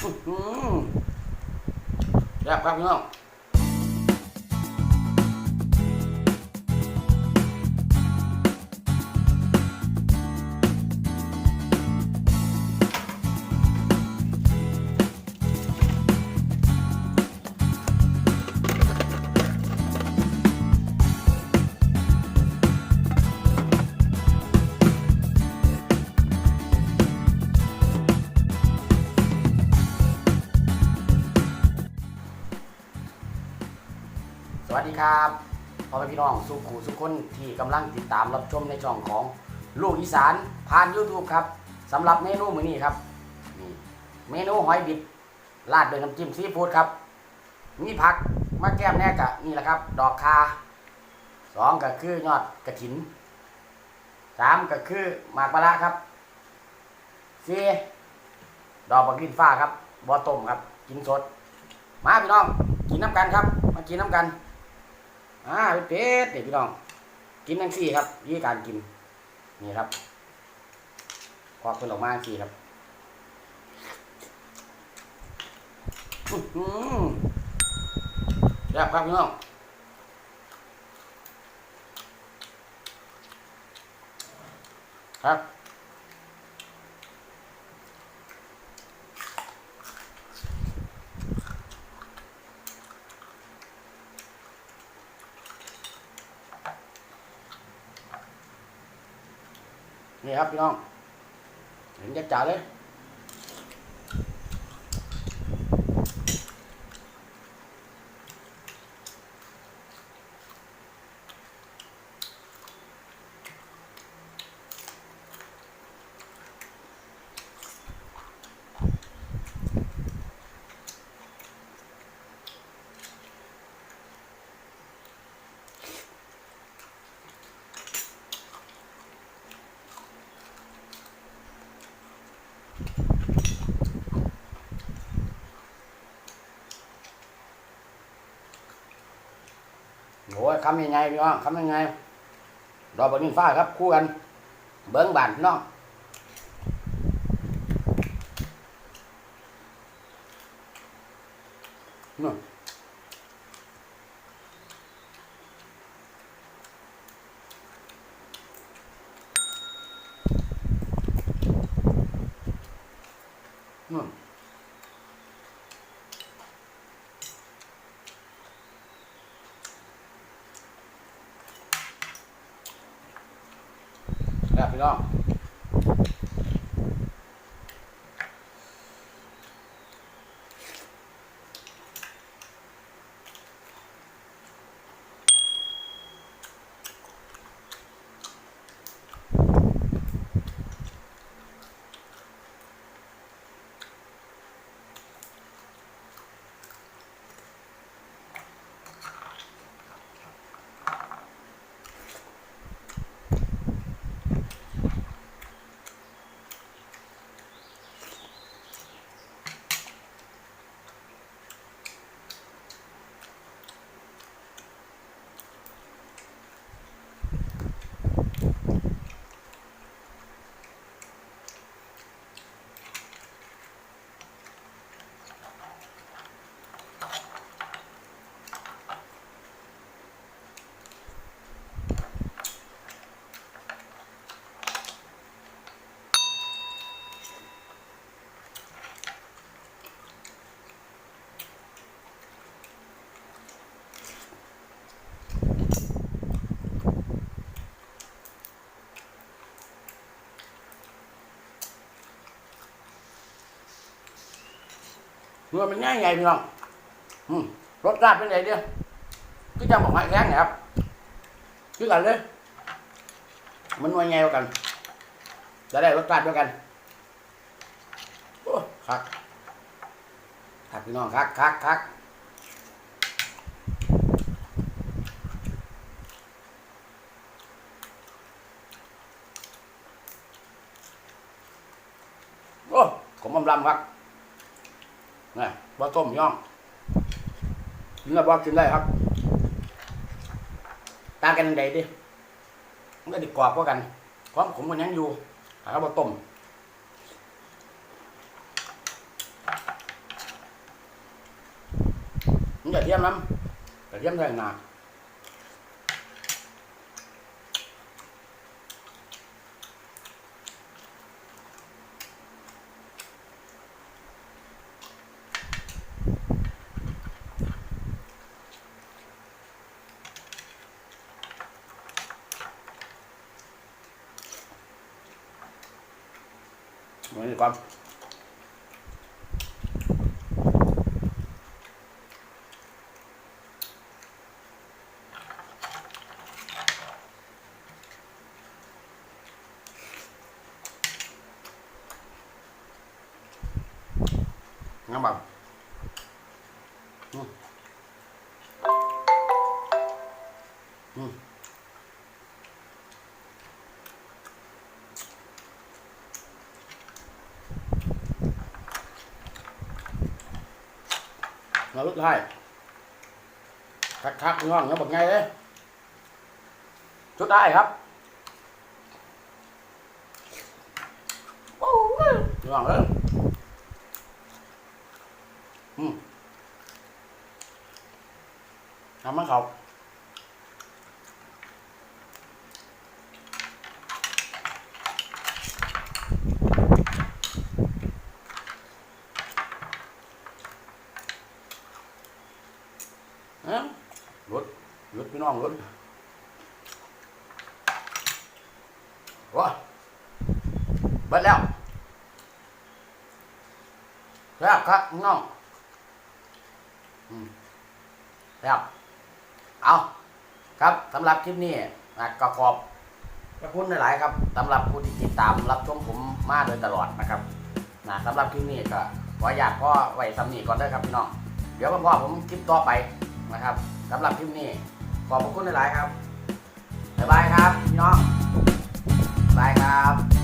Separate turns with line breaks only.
แซ่บครับพี่น้อง ครับพ่อแม่พี่น้องสุขูสุขคนที่กำลังติดตามรับชมในช่องของลูกอีสานผ่าน YouTube ครับสำหรับเมนูมื้อนี้ครับนี่เมนูหอยบิดราดด้วยน้ำจิ้มซีฟู้ดครับ มีผักมาแก้มแน่กะนี่แหละครับ ดอกคาสองก็คือยอดกระถินสามก็คือหมากปลาร้าครับสี่ดอกบักดินฟ้าครับบอต้มครับ กินสด มาพี่น้อง กินน้ำกันครับ มากินน้ำกัน อ่าเป็ดๆนี่พี่น้อง กินทั้งสี่ครับวิธีการกิน นี่ครับควักเป็นออกมาสี่ครับแซ่บครับพี่น้องครับ นี่ครับพี่น้อง เห็นจัดจ่าเลย โอ้ยคำยังไงพี่น้องคำยังไงดอกบัวนินฟ้าครับคู่กัน เบิ้งบานพี่น้องนู่นนู่น ค เนื้อมันง่ายไงพี่น้องอืมรสชาติเป็นไงเดียวก็จะบอกให้แข็งนะครับ คือกันเลย มันว่าไงกว่ากัน จะได้รสชาติเดียวกัน โอ้คักคักพี่น้องคักคักคักโอ้ขมอำลำครับ นะว่าต้มย่องนแล้วว่ากินได้ครับตากันใดดิมันก็ดีกรอบกว่ากันความขมมันยังอยู่หาว่าต้มมันจะเทียมน้ำแต่เทียมได้หนา เหมือน เราลุกได้คักคักง่องแล้วบอกไงเลยชุดได้ครับง่องเลยอืมทำมันเขาเอ้ยรถรถพี่ น้องรถว้าเบิดแล้วแล้วครับน้องแล้วเอาครับสำหรับคลิปนี้อะก็ขอบพระคุณหลาย ๆ ครับสำหรับผู้ที่ติดตามรับชมผมมาโดยตลอดนะครับนะสำหรับคลิปนี้ก็ขออยากพ่อไว้สำนีก่อนเด้อครับพี่น้อง เดี๋ยวพ่อผมคลิปต่อไปนะครับสำหรับคลิปนี้ ขอบพระคุณหลายๆครับบ๊ายบายครับพี่น้องบ๊ายบายครับ